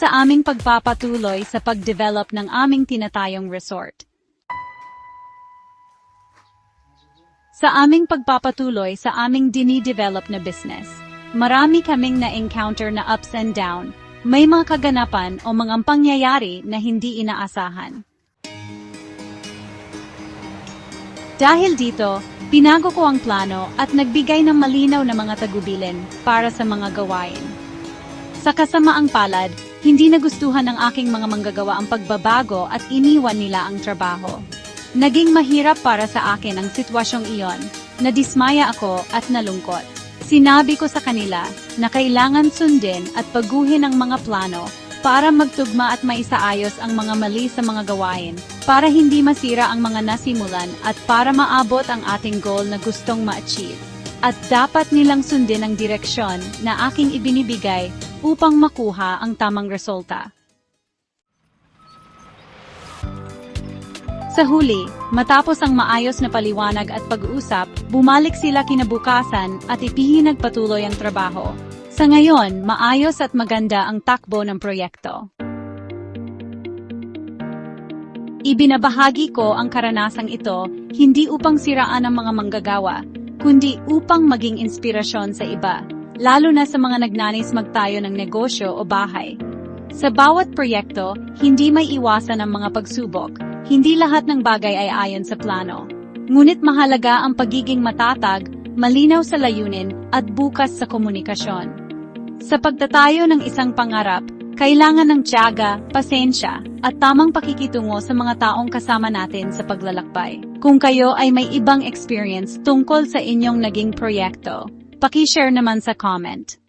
sa aming pagpapatuloy sa pag-develop ng aming tinatayong resort. Sa aming pagpapatuloy sa aming dini-develop na business, marami kaming na-encounter na ups and down, may mga kaganapan o mga pangyayari na hindi inaasahan. Dahil dito, pinago ko ang plano at nagbigay ng malinaw na mga tagubilin para sa mga gawain. Sa kasamaang palad, hindi nagustuhan ng aking mga manggagawa ang pagbabago at iniwan nila ang trabaho. Naging mahirap para sa akin ang sitwasyong iyon, nadismaya ako at nalungkot. Sinabi ko sa kanila na kailangan sundin at paguhin ang mga plano para magtugma at maisaayos ang mga mali sa mga gawain, para hindi masira ang mga nasimulan at para maabot ang ating goal na gustong ma-achieve. At dapat nilang sundin ang direksyon na aking ibinibigay upang makuha ang tamang resulta. Sa huli, matapos ang maayos na paliwanag at pag-uusap, bumalik sila kinabukasan at ipinagpatuloy ang trabaho. Sa ngayon, maayos at maganda ang takbo ng proyekto. Ibinabahagi ko ang karanasang ito hindi upang siraan ang mga manggagawa, kundi upang maging inspirasyon sa iba, lalo na sa mga nagnanis magtayo ng negosyo o bahay. Sa bawat proyekto, hindi may iwasan ang mga pagsubok, hindi lahat ng bagay ay ayon sa plano. Ngunit mahalaga ang pagiging matatag, malinaw sa layunin at bukas sa komunikasyon. Sa pagtatayo ng isang pangarap, kailangan ng tiyaga, pasensya, at tamang pakikitungo sa mga taong kasama natin sa paglalakbay. Kung kayo ay may ibang experience tungkol sa inyong naging proyekto, pakishare naman sa comment.